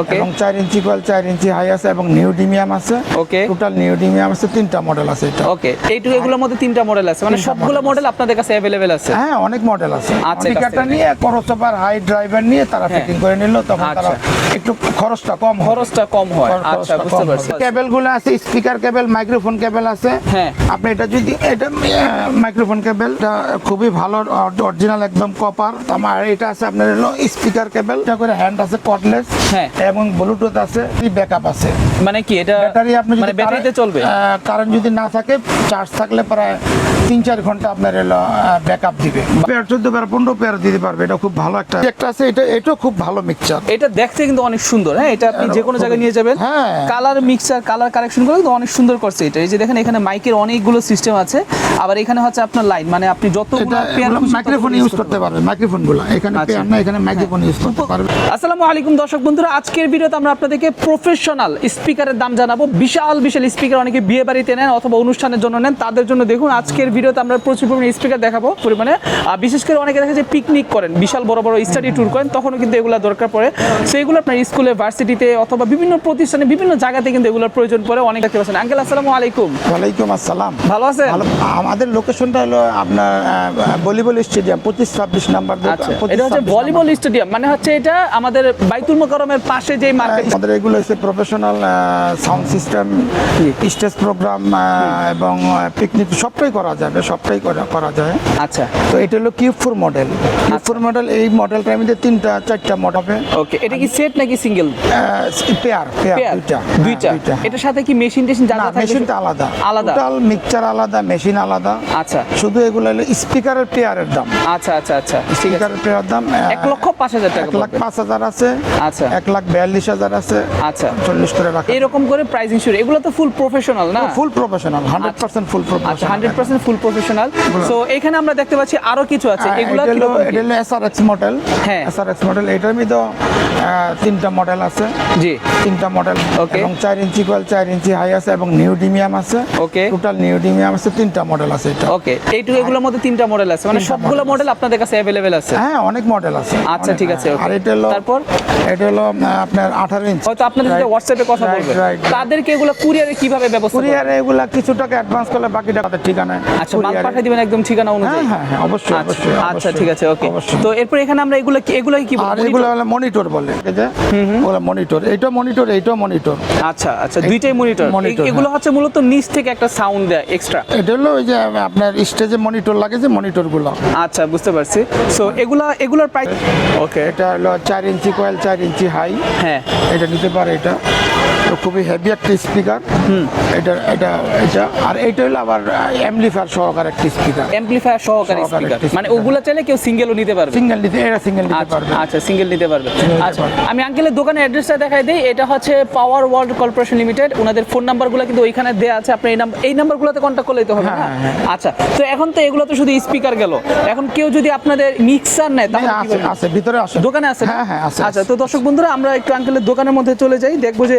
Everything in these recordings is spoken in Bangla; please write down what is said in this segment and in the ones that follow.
Okay. এবং চার ইঞ্চি কয়েল চার ইঞ্চি হাই আছে এবং নিউডিমিয়াম আছে। ওকে টোটাল নিউডিমিয়াম আছে তিনটা মডেল আছে এটা। ওকে এইটুকু এগুলোর মধ্যে তিনটা মডেল আছে। মানে সবগুলো মডেল আপনাদের কাছে অ্যাভেলেবেল আছে? হ্যাঁ অনেক মডেল আছে। আচ্ছা, নিয়ে করসোভার হাই ড্রাইভার নিয়ে তারা হ্যাঁ। ফিটিং করে নিল তখন তারা আচ্ছা। একটু খরচটা কম খরচটা কম হয়। আচ্ছা বুঝতে পারছি। কেবলগুলো আছে স্পিকার কেবল মাইক্রোফোন কেবল আছে। হ্যাঁ। আপনি এটা যদি এটা মাইক্রোফোন কেবল খুবই ভালো অরিজিনাল একদম কপার আমার এটা আছে আপনার স্পিকার কেবল এটা করে হ্যান্ড আছে কর্ডলেস হ্যাঁ। এবং ব্লুটুথ আছে ব্যাকআপ আছে। মানে কি এটা ব্যাটারি আপনি মানে ব্যাটারিতে চলবে? কারেন্ট যদি না থাকে চার্জ থাকলে প্রায় তিন চার ঘণ্টা আপনার এলো ব্যাকআপ দিবে। পেয়ার চোদ্দ পেয়ার পনেরো পেয়ার দিতে পারবে এটা খুব ভালো একটা একটা আছে এটা এটাও খুব ভালো মিক্সচার এটা দেখতে কিন্তু অনেক সুন্দর হ্যাঁ? এটা আপনি যে কোনো জায়গায় নিয়ে যাবেন। হ্যাঁ। কালার মিক্সার কালার কারেকশনগুলো কিন্তু অনেক সুন্দর করছে এটা। এই যে দেখেন এখানে মাইকের অনেকগুলো সিস্টেম আছে। আবার এখানে হচ্ছে আপনার লাইন মানে আপনি যতগুলো পেয়ার মাইক্রোফোন ইউজ করতে পারবেন। মাইক্রোফোনগুলো। এখানে আচ্ছা। পেয়ার না এখানে মাইক্রোফোন ইউজ করতে পারবেন। আসসালামু আলাইকুম দর্শক বন্ধুরা আজকের ভিডিওতে আমরা আপনাদেরকে প্রফেশনাল স্পিকারের দাম জানাব। বিশাল বিশাল স্পিকার অনেকে বিয়ে বাড়িতে নেন অথবা অনুষ্ঠানের জন্য নেন তাদের জন্য দেখুন আজকের ভিডিওতে আমরা প্রচুর পরিমাণে স্পিকার দেখাবো পরিমাণে। বিশেষ করে অনেকে দেখা যায় পিকনিক করেন বিশাল বড় বড় স্টাডি ট্যুর করেন তখনও কিন্তু এগুলো দরকার পড়ে। সেইগুলো আপনার স্কুলে ভার্সিটিতে অথবা বিভিন্ন প্রতিষ্ঠানে বিভিন্ন জায়গাতে কিন্তু এগুলোর প্রয়োজন পড়ে অনেক দেখতে পাচ্ছেন। আঙ্কেল আসসালামু আলাইকুম। ওয়ালাইকুম আসসালাম। ভালো আছে আমাদের লোকেশনটা হলো আপনার ভলিবল স্টেডিয়াম পঁচিশ ছাব্বিশ নাম্বার আচ্ছা এটা হচ্ছে ভলিবল স্টেডিয়াম মানে হচ্ছে এটা আমাদের বাইতুল মোকারমের পাশে যে মার্কেট আমাদের এগুলো হচ্ছে professional sound system stage program এবং পিকনিক সবটাই করা যাবে সবটাই করা করা যায়। আচ্ছা। তো এটা হলো cube four model cube four model এই মডেলটার মধ্যে তিনটা চারটা মডেল হবে। ওকে এটা কি সেট নাকি সিঙ্গেল পেয়ার পেয়ার দুইটা। দুইটা। হ্যাঁ, এটার সাথে কি মেশিন টেশিন যা না যা থাকে মেশিনটা আলাদা। আলাদা। টোটাল মিক্সচার আলাদা মেশিন আলাদা। আচ্ছা। শুধু এগুলো হলো স্পিকারের পেয়ারের দাম। আচ্ছা আচ্ছা আচ্ছা। স্পিকারের পেয়ারের দাম এক লক্ষ পাঁচ হাজার টাকা এক লাখ। পাঁচ হাজার আছে। আচ্ছা। এক লাখ বিয়াল্লিশ হাজার আছে আচ্ছা। চল্লিশ করে রাখা। এরকম করে প্রাইসিং শুরু। এগুলো তো ফুল প্রফেশনাল না? Full professional hundred percent full professional hundred percent full professional so এখানে আমরা দেখতে পাচ্ছি আরও কিছু আছে। এগুলো এটা হলো? এসআরএক্স মডেল হ্যাঁ। এসআরএক্স মডেল এটার মধ্যে তিনটা মডেল আছে। জি। তিনটা মডেল Okay. এবং চার ইঞ্চি কয়েল চার ইঞ্চি হাই আছে এবং নিউডিমিয়াম আছে। Okay. টোটাল নিউডিমিয়াম আছে তিনটা মডেল আছে এটা। ওকে এইটুকু এগুলোর মধ্যে তিনটা মডেল আছে। মানে সবগুলো মডেল আপনাদের কাছে অ্যাভেলেবেল আছে? হ্যাঁ অনেক মডেল আছে। আচ্ছা, ঠিক আছে, হ্যাঁ। আর এটা হলো তারপর? এটা হলো আপনার আঠারো ইঞ্চ হয়তো আপনাদের সাথে হোয়াটসঅ্যাপে কথা বলবে. তাদেরকে এগুলো কুরিয়ারে কীভাবে ব্যবস্থা কুরিয়ারে এগুলা কিছু টাকা অ্যাডভান্স করলে বাকি টাকা ঠিকানায় আচ্ছা মাল পাঠিয়ে দিবেন একদম ঠিকানা হ্যাঁ অনুযায়ী? হ্যাঁ হ্যাঁ অবশ্যই আচ্ছা অবশ্যই আচ্ছা ঠিক আছে ওকে। তো এরপর এখানে আমরা এগুলো এগুলো কি আর বলব এগুলো হলো মনিটর বলে যে ওগুলো মনিটর এইটা মনিটর এইটাও মনিটর আচ্ছা আচ্ছা দুইটাই মনিটর এগুলো হ্যাঁ। হচ্ছে মূলত নিচ থেকে একটা সাউন্ড দেয় এক্সট্রা এটা হলো ওই যে আপনার স্টেজে মনিটর লাগে যে মনিটরগুলো। আচ্ছা বুঝতে পারছি। সো এগুলা এগুলোর প্রাইস ওকে এটা হলো চার ইঞ্চি কয়েল চার ইঞ্চি হাই হ্যাঁ। এটা নিতে পারে এটা। তো খুবই হেভি একটা স্পিকার এটা এটা এটা। আর এটা হলো আবার অ্যামলিফায়ার সহকারে একটা স্পিকার অ্যাম্পলিফায়ার সহকারী স্পিকার মানে ওগুলো চাইলে কেউ সিঙ্গেলও নিতে পারবে। সিঙ্গেল নিতে এটা সিঙ্গেল নিতে আচ্ছা, পারবে। আচ্ছা সিঙ্গেল নিতে পারবে। আচ্ছা আমি আঙ্কেলের দোকানের অ্যাড্রেসটা দেখাই দিই। এটা হচ্ছে পাওয়ার ওয়ার্ল্ড কর্পোরেশন লিমিটেড ওনাদের ফোন নাম্বারগুলো কিন্তু ওইখানে দেওয়া আছে। আপনি এই নাম্বার এই নাম্বারগুলোতে কন্ট্যাক্ট করলেই তো হবে না? হ্যাঁ, হ্যাঁ। আচ্ছা তো এখন তো এগুলো তো শুধু স্পিকার গেল। এখন কেউ যদি আপনাদের মিক্সার নেয় তাহলে হ্যাঁ, আছে ভিতরে আছে দোকানে আছে হ্যাঁ হ্যাঁ আছে আচ্ছা তো দর্শক বন্ধুরা আমরা একটু আঙ্কেলের দোকানের মধ্যে চলে যাই দেখব যে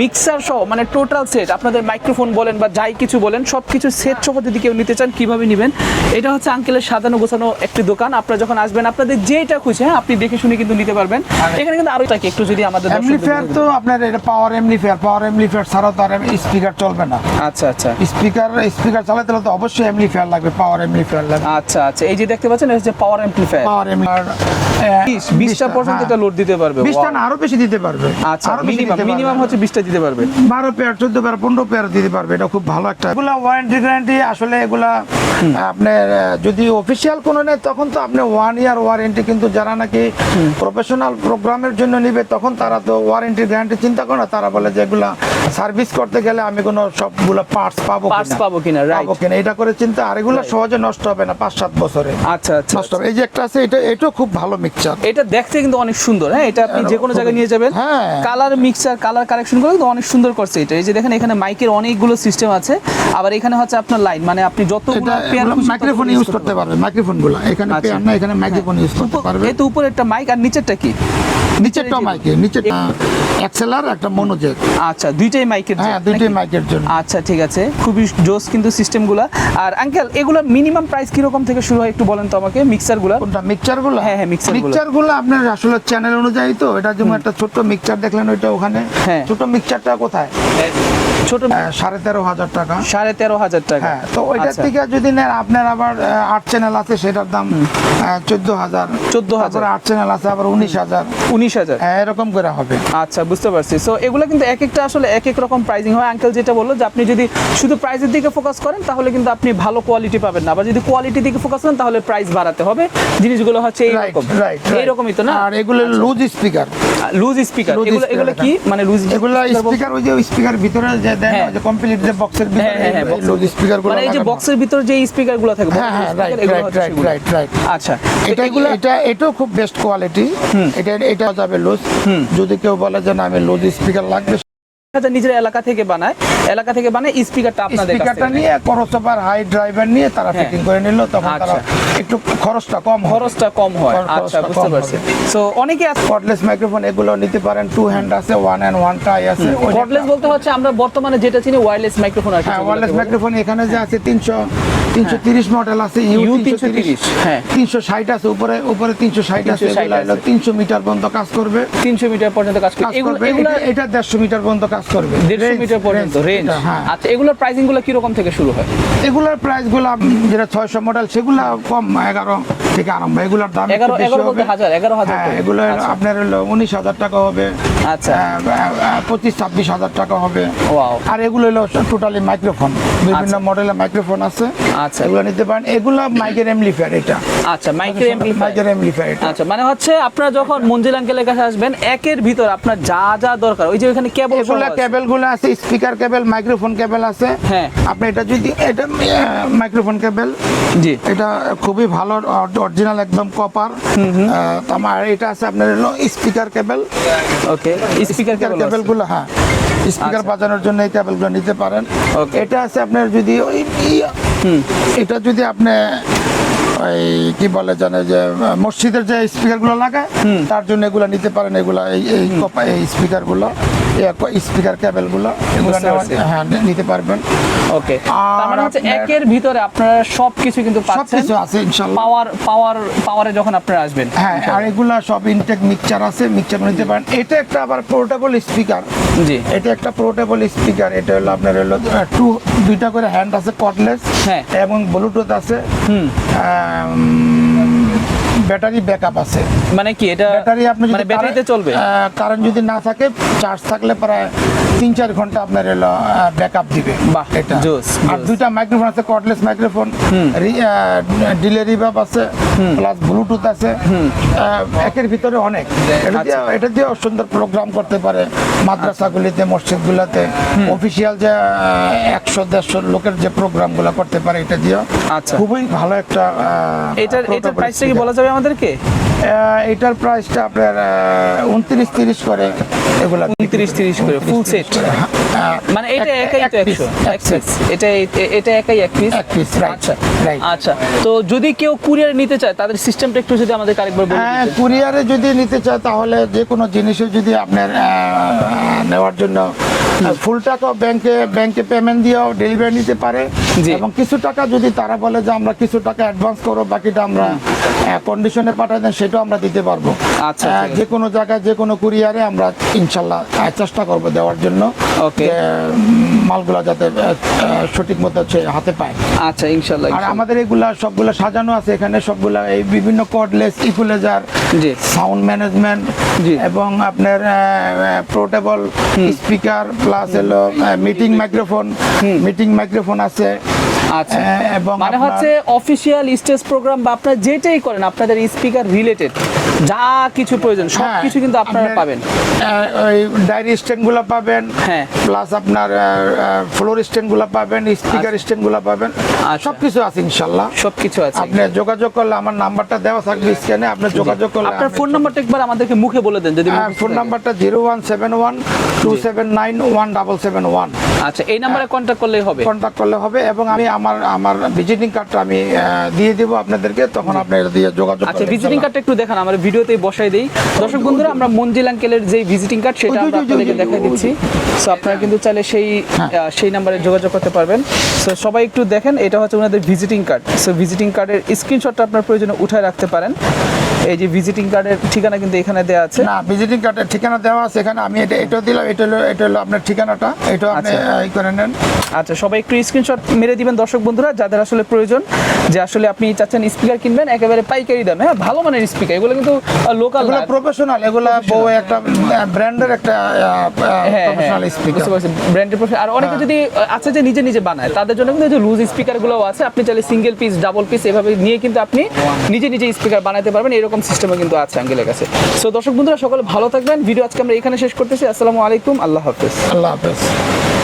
মিক্সার সহ মানে টোটাল সেট আপনাদের মাইক্রোফোন বলেন বা যাই কিছু বলেন সব কিছু সেট সহ যদি কেউ নিতে চান কীভাবে নেবেন? এটা হচ্ছে আঙ্কেলের সাজানো গোছানো একটি দোকান আপনারা যখন আসবেন আপনাদের যেটা খুশি হ্যাঁ আপনি দেখে শুনে কিন্তু নিতে পারবেন। এখানে কিন্তু আরও থাকে একটু যদি আমাদের বলে তো আপনার এটা পাওয়ার অ্যামলিফায়ার পাওয়ার অ্যামলিফায়ার ছাড়াও তো আর স্পিকার চলবে না। আচ্ছা আচ্ছা। স্পিকার স্পিকার চালাতে হলে তো অবশ্যই অ্যামলিফায়ার লাগবে পাওয়ার অ্যামলিফায়ার লাগবে। আচ্ছা আচ্ছা। এই যে দেখতে পাচ্ছেন এটা হচ্ছে পাওয়ার অ্যাম্পলিফায়ার পাওয়ার অ্যামলিফায়ার বিশটা পর্যন্ত এটা লোড দিতে পারবে বিশটা Wow. না আরও বেশি দিতে পারবে। আচ্ছা আরও বেশি মিনিমাম। মিনিমাম হচ্ছে বিশটা দিতে পারবে। বারো পেয়ার চোদ্দ পেয়ার পনেরো পেয়ার দিতে পারবে। এটা খুব ভালো একটা এগুলা ওয়ারেন্টি গ্যারান্টি আসলে এগুলা আপনার যদি অফিসিয়াল কোনো নেয় তখন তো আপনি ওয়ান ইয়ার ওয়ারেন্টি কিন্তু যারা নাকি প্রফেশনাল প্রোগ্রামের জন্য নিবে তখন তারা তো ওয়ারেন্টি গ্যারান্টি চিন্তা করে না তারা বলে যে এগুলা সার্ভিস করতে গেলে আমি কোনো সবগুলো পার্টস পাবো পার্টস। পাবো কিনা রাইট পাবো কিনা এটা করে চিন্তা আর এগুলো সহজে নষ্ট হবে না পাঁচ সাত বছরে। আচ্ছা আচ্ছা নষ্ট হবে। এই যে একটা আছে এটা এটাও খুব ভালো মিক্সচার এটা দেখতে কিন্তু অনেক সুন্দর হ্যাঁ? এটা আপনি যে কোনো জায়গায় নিয়ে যাবেন। হ্যাঁ। কালার মিক্সার কালার কালেকশন করে কিন্তু অনেক সুন্দর করছে এটা। এই যে দেখেন এখানে মাইকের অনেকগুলো সিস্টেম আছে। আবার এখানে হচ্ছে আপনার লাইন মানে আপনি যতগুলো মাইক্রোফোন ইউজ করতে পারবে মাইক্রোফোনগুলো এখানে আচ্ছা। পেয়ার না এখানে মাইক্রোফোন ইউজ করতে পারবে এই তো উপরে একটা মাইক আর নিচেরটা কি? নিচেরটা মাইকে নিচে এক্সেলার একটা মনোজেক আচ্ছা দুইটাই মাইকের হ্যাঁ দুইটাই মাইকের জন্য। আচ্ছা ঠিক আছে। খুবই জোস কিন্তু সিস্টেমগুলো আর আঙ্কেল এগুলোর মিনিমাম প্রাইস কীরকম থেকে শুরু হয় একটু বলেন তো আমাকে? মিক্সারগুলো কোনটা মিক্সচারগুলো হ্যাঁ, হ্যাঁ, mixer গুলো। মিক্সচারগুলো আপনার আসলে চ্যানেল অনুযায়ী তো এটা যেমন একটা ছোট্ট মিক্সচার দেখলেন ওইটা ওখানে। হ্যাঁ। ছোট মিক্সচারটা কোথায়? ছোট আহ, সাড়ে তেরো হাজার টাকা। সাড়ে তেরো হাজার টাকা। হ্যাঁ তো ওইটার আচ্ছা। থেকে যদি নেন আপনার আবার আট চ্যানেল আছে সেটার দাম চোদ্দ হাজার। 14,000 তারপরে আট চ্যানেল আছে আবার উনিশ হাজার। উনিশ হাজার। হ্যাঁ, এরকম করে হবে। আচ্ছা বুঝতে পারছি। সো এগুলো কিন্তু এক একটা আসলে এক এক রকম প্রাইসিং হয়। আঙ্কেল যেটা বলল যে আপনি যদি শুধু প্রাইসের দিকে ফোকাস করেন তাহলে কিন্তু আপনি ভালো কোয়ালিটি পাবেন না। আবার যদি কোয়ালিটির দিকে ফোকাস করেন তাহলে প্রাইস বাড়াতে হবে। জিনিসগুলো হচ্ছে এইরকম এইরকমই তো না? আর এগুলো লুজ স্পিকার লুজ স্পিকার এগুলো এগুলো কি? মানে লুজ এগুলো স্পিকার ওই যে স্পিকার ভিতরে যে দেন। যে কমপ্লিট যে বক্সের ভিতরে লুজ স্পিকারগুলো মানে এই যে বক্সের ভিতরে যে স্পিকারগুলো থাকে হ্যাঁ হ্যাঁ right right right right right আচ্ছা এটা এটা এটাও খুব বেস্ট কোয়ালিটি এটা এটা যাবে লুজ যদি কেউ বলে যে না আমি লুজ স্পিকার লাগবে এটা নিজের এলাকা থেকে বানায়। এলাকা থেকে বানায় স্পিকারটা আপনাদের স্পিকারটা নিয়ে। করসপার হাই ড্রাইভার নিয়ে তারা হ্যাঁ। ফিটিং করে নিল তখন তারা আচ্ছা। একটু খরচটা কম খরচটা কম হয়। আচ্ছা বুঝতে পারছি। সো অনেকে আছে কর্ডলেস মাইক্রোফোন এগুলো নিতে পারেন টু হ্যান্ড আছে ওয়ান এন্ড ওয়ান টাই আছে। কর্ডলেস বলতে হচ্ছে আমরা বর্তমানে যেটা চিনি ওয়্যারলেস মাইক্রোফোন আছে হ্যাঁ বলে। মাইক্রোফোন এখানে যে আছে তিনশো তিনশো মডেল আছে ইউ ইউ তিনশো 330, হ্যাঁ। তিনশো ষাট আছে উপরে উপরে তিনশো ষাট আছে 360 আছে। তিনশো মিটার পর্যন্ত কাজ করবে। 300 মিটার পর্যন্ত কাজ এগুলো করবে এগুলো এটা- এটা দেড়শো মিটার পর্যন্ত কাজ করবে। 150 মিটার পর্যন্ত রেঞ্জ হ্যাঁ। আচ্ছা এগুলোর প্রাইসিংগুলো কি রকম থেকে শুরু হয়? এগুলোর প্রাইসগুলো যেটা ছয়শো মডেল সেগুলো কম এগারো থেকে আরম্ভ এগুলোর দাম একটু 11 বেশি 11 হবে। হাজার 11000 হ্যাঁ এগুলো আচ্ছা। আপনার হলো উনিশ হাজার টাকা হবে আচ্ছা। পঁচিশ ছাব্বিশ হাজার টাকা হবে. আর এগুলো হলো টোটালি মাইক্রোফোন বিভিন্ন আচ্ছা। মডেলের মাইক্রোফোন আছে আচ্ছা। এগুলো নিতে পারেন এগুলো মাইকের এমলিফায়ার এটা আচ্ছা মাইক্রো এমপ্লিফায়ার মাইকের এমলিফায়ার এটা আচ্ছা মানে হচ্ছে আপনারা যখন মঞ্জিল আঙ্কেলের কাছে আসবেন একের ভিতর আপনার যা যা দরকার ওই যে ওখানে কেবল এগুলো কেবলগুলো আছে স্পিকার কেবল মাইক্রোফোন কেবল আছে হ্যাঁ। আপনি এটা যদি এটা মাইক্রোফোন কেবল জি এটা খুবই ভালো অরিজিনাল একদম কপার আমার এটা আছে আপনার হলো speaker cable okay speaker speaker cable কেবলগুলো হ্যাঁ। স্পিকার আচ্ছা। বাজানোর জন্য এই কেবলগুলো নিতে পারেন। ওকে এটা আছে আপনার যদি এটা যদি আপনি ওই কি বলে জানে যে মসজিদের যে স্পিকারগুলো লাগায় তার জন্য এগুলো নিতে পারেন এগুলা এই এই এই স্পিকারগুলো স্পিকার কেবলগুলো এগুলো। হ্যাঁ নিতে পারবেন। ওকে। আর মানে হচ্ছে একের ভিতরে আপনারা সবকিছু কিন্তু পাচ্ছেন। সবকিছু আছে ইনশাল্লাহ। পাওয়ার পাওয়ার পাওয়ারে যখন আপনারা আসবেন। হ্যাঁ আর এগুলা সব ইনটেক মিক্সচার আছে মিক্সচার নিতে পারেন। এটা একটা আবার পোর্টেবল স্পিকার জি। এটা একটা পোর্টেবল স্পিকার এটা হলো আপনার হলো টু দুইটা করে হ্যান্ড আছে কটলেস হ্যাঁ। এবং ব্লুটুথ আছে ব্যাটারি ব্যাকআপ আছে। মানে কি এটা ব্যাটারি আপনি মানে ব্যাটারিতে চলবে? কারেন্ট যদি না থাকে চার্জ থাকলে প্রায় তিন চার ঘণ্টা আপনার এলো ব্যাকআপ দিবে। বাহ, এটা। জোস, আর। দুইটা মাইক্রোফোন আছে কর্ডলেস মাইক্রোফোন ডিলে রিভাব আছে প্লাস ব্লুটুথ আছে। একের ভিতরে অনেক। এটা দিয়ে আচ্ছা। এটা সুন্দর প্রোগ্রাম করতে পারে মাদ্রাসাগুলিতে মসজিদগুলোতে। অফিসিয়াল যে একশো দেড়শো লোকের যে প্রোগ্রামগুলো করতে পারে এটা দিয়ে আচ্ছা। খুবই ভালো একটা আহ, এটার এটার portable প্রাইসটা কি বলা যাবে আমাদেরকে? এটার প্রাইসটা আপনার উনত্রিশ তিরিশ করে এগুলা। 29 30 করে ফুল সেট মানে এটা একাই তো একশো এটা এটা একাই এক পিস এক পিস আচ্ছা আচ্ছা। তো যদি কেউ কুরিয়ার নিতে চায় তাদের সিস্টেমটা একটু যদি আমাদের আরেকবার বলে হ্যাঁ কুরিয়ারে যদি নিতে চায় তাহলে যে কোনো জিনিসে যদি আপনার নেওয়ার জন্য ফুল টাকা ব্যাংকে ব্যাংকে পেমেন্ট দিয়েও ডেলিভারি নিতে পারে। এবং কিছু টাকা যদি তারা বলে যে আমরা কিছু টাকা অ্যাডভান্স করো বাকিটা আমরা কন্ডিশনে পাঠাই দেন সেটাও আমরা দিতে পারব। আচ্ছা। যে কোনো জায়গায় যে কোনো কুরিয়ারে আমরা ইনশাল্লাহ চেষ্টা করব দেওয়ার জন্য উম, মালগুলা যাতে সঠিক মতো হাতে পায়। আচ্ছা ইনশাল্লাহ আর আমাদের এগুলা সবগুলা সাজানো আছে এখানে সবগুলা এই বিভিন্ন কর্ডলেস ইকুলেজার জি। সাউন্ড ম্যানেজমেন্ট জি। এবং আপনার পোর্টেবল স্পিকার প্লাস হলো মিটিং মাইক্রোফোন মিটিং মাইক্রোফোন আছে। আচ্ছা। এবং মানে হচ্ছে অফিসিয়াল স্টেজ প্রোগ্রাম বা আপনারা যেটাই করেন আপনাদের স্পিকার রিলেটেড যা কিছু প্রয়োজন সব হ্যাঁ, কিছু কিন্তু আপনারা পাবেন। ওই ডায়েরি স্ট্যান্ডগুলা পাবেন হ্যাঁ। প্লাস আপনার ফ্লোর স্ট্যান্ডগুলা পাবেন স্পিকার স্ট্যান্ডগুলা পাবেন আচ্ছা। সবকিছু আছে ইনশাল্লাহ। সব কিছু আছে। আপনি যোগাযোগ করলে আমার নাম্বারটা দেওয়া থাকবে স্ক্যানে আপনি যোগাযোগ করলে আপনার ফোন নাম্বারটা একবার আমাদেরকে মুখে বলে দেন যদি ফোন নাম্বারটা zero one seven one two seven nine one double seven one. আচ্ছা এই নাম্বারে কন্ট্যাক্ট করলেই হবে। কন্ট্যাক্ট করলে হবে এবং আমি আমার আমার ভিজিটিং কার্ডটা আমি দিয়ে দেবো আপনাদেরকে তখন আপনি এটা দিয়ে যোগাযোগ আচ্ছা ভিজিটিং কার্ডটা একটু দেখান আমার ভিডিওতেই বসাই দেই। দর্শক বন্ধুরা আমরা মঞ্জিল আঙ্কেলের যে ভিজিটিং কার্ড সেটা আমরা আপনাদেরকে দেখাই দিচ্ছি। সো আপনারা কিন্তু চাইলে সেই হ্যাঁ। সেই নাম্বারে যোগাযোগ করতে পারবেন। সো সবাই একটু দেখেন এটা হচ্ছে ওনাদের ভিজিটিং কার্ড সো ভিজিটিং কার্ডের স্ক্রিনশটটা আপনার প্রয়োজনে উঠায় রাখতে পারেন। এই যে ভিজিটিং কার্ডের ঠিকানা কিন্তু এখানে দেওয়া আছে। না ভিজিটিং কার্ডের ঠিকানা দেওয়া আছে এখানে। আমি এটা এটা দিলাম এটা হলো এটা হলো আপনার ঠিকানাটা। এটা আপনি আচ্ছা। আহ, ই করে নেন। আচ্ছা সবাই একটু স্ক্রিনশট মেরে দিবেন দর্শক বন্ধুরা যাদের আসলে প্রয়োজন যে আসলে আপনি চাচ্ছেন স্পিকার কিনবেন একেবারে পাইকারি দামে হ্যাঁ ভালো মানের স্পিকার এগুলো কিন্তু লোকাল এগুলো প্রফেশনাল এগুলো বউ একটা ব্র্যান্ডের একটা প্রফেশনাল স্পিকার ব্র্যান্ডের আর অনেকে হ্যাঁ। যদি আছে যে নিজে নিজে বানায় তাদের জন্য কিন্তু যে লুজ স্পিকারগুলোও আছে। আপনি চাইলে সিঙ্গেল পিস ডাবল পিস এভাবে নিয়ে কিন্তু আপনি নিজে নিজে স্পিকার বানাতে পারবেন। এরকম সিস্টেমও কিন্তু আছে অ্যাঙ্গেলের কাছে। সো দর্শক বন্ধুরা, সকলে ভালো থাকবেন। ভিডিও আজকে আমরা এখানে শেষ করতেছি। আসসালামু আলাইকুম। আল্লাহ হাফেজ। আল্লাহ হাফেজ।